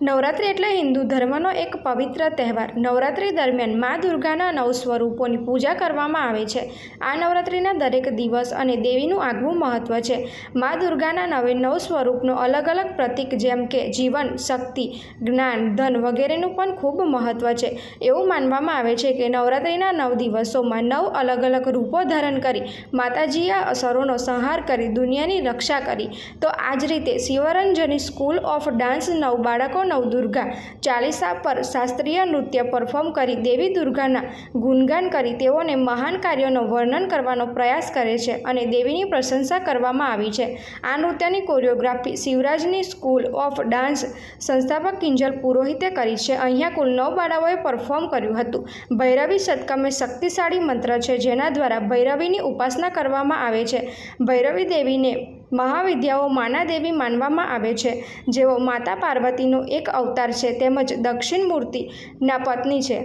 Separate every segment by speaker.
Speaker 1: નવરાત્રિ એટલે હિન્દુ ધર્મનો એક પવિત્ર તહેવાર. નવરાત્રિ દરમિયાન મા દુર્ગાના નવ સ્વરૂપોની પૂજા કરવામાં આવે છે. આ નવરાત્રિના દરેક દિવસ અને દેવીનું આગવું મહત્ત્વ છે. મા દુર્ગાના નવે નવ સ્વરૂપનો અલગ અલગ પ્રતીક જેમ કે જીવન, શક્તિ, જ્ઞાન, ધન વગેરેનું પણ ખૂબ મહત્ત્વ છે. એવું માનવામાં આવે છે કે નવરાત્રિના નવ દિવસોમાં નવ અલગ અલગ રૂપો ધારણ કરી, માતાજીએ અસરોનો સંહાર કરી, દુનિયાની રક્ષા કરી. તો આ જ રીતે શિવરંજની સ્કૂલ ઓફ ડાન્સ નવ બાળકો નવ દુર્ગા ચાલીસા પર શાસ્ત્રીય નૃત્ય પરફોર્મ કરી દેવી દુર્ગાના ગુણગાન કરી તેઓને મહાન કાર્યોનું વર્ણન કરવાનો પ્રયાસ કરે છે અને દેવીની પ્રશંસા કરવામાં આવી છે. આ નૃત્યની કોરિયોગ્રાફી શિવરાજની સ્કૂલ ઓફ ડાન્સ સંસ્થાપક કિંજલ પુરોહિતે કરી છે. અહીંયા કુલ નવ બાળાઓએ પરફોર્મ કર્યું હતું. ભૈરવી શતકમ શક્તિશાળી મંત્ર છે જેના દ્વારા ભૈરવીની ઉપાસના કરવામાં આવે છે. ભૈરવી દેવીને મહાવિદ્યાઓ માના દેવી માનવામાં આવે છે. જેઓ માતા પાર્વતીનો એક અવતાર છે તેમજ દક્ષિણ મૂર્તિના પત્ની છે.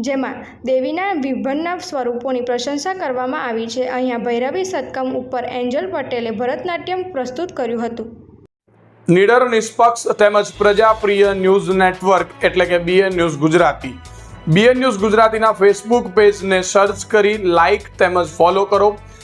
Speaker 1: જેમાં દેવીના વિભિન્ન સ્વરૂપોની પ્રશંસા કરવામાં આવી છે. અહીંયા ભૈરવી સત્કમ ઉપર એન્જલ પટેલે ભરતનાટ્યમ પ્રસ્તુત કર્યું હતું.
Speaker 2: નિડર, નિષ્પક્ષ તેમજ પ્રજાપ્રિય ન્યૂઝ નેટવર્ક એટલે કે BN news Gujarati. BN news ગુજરાતીના ફેસબુક પેજને સર્ચ કરી લાઇક તેમજ ફોલો કરો.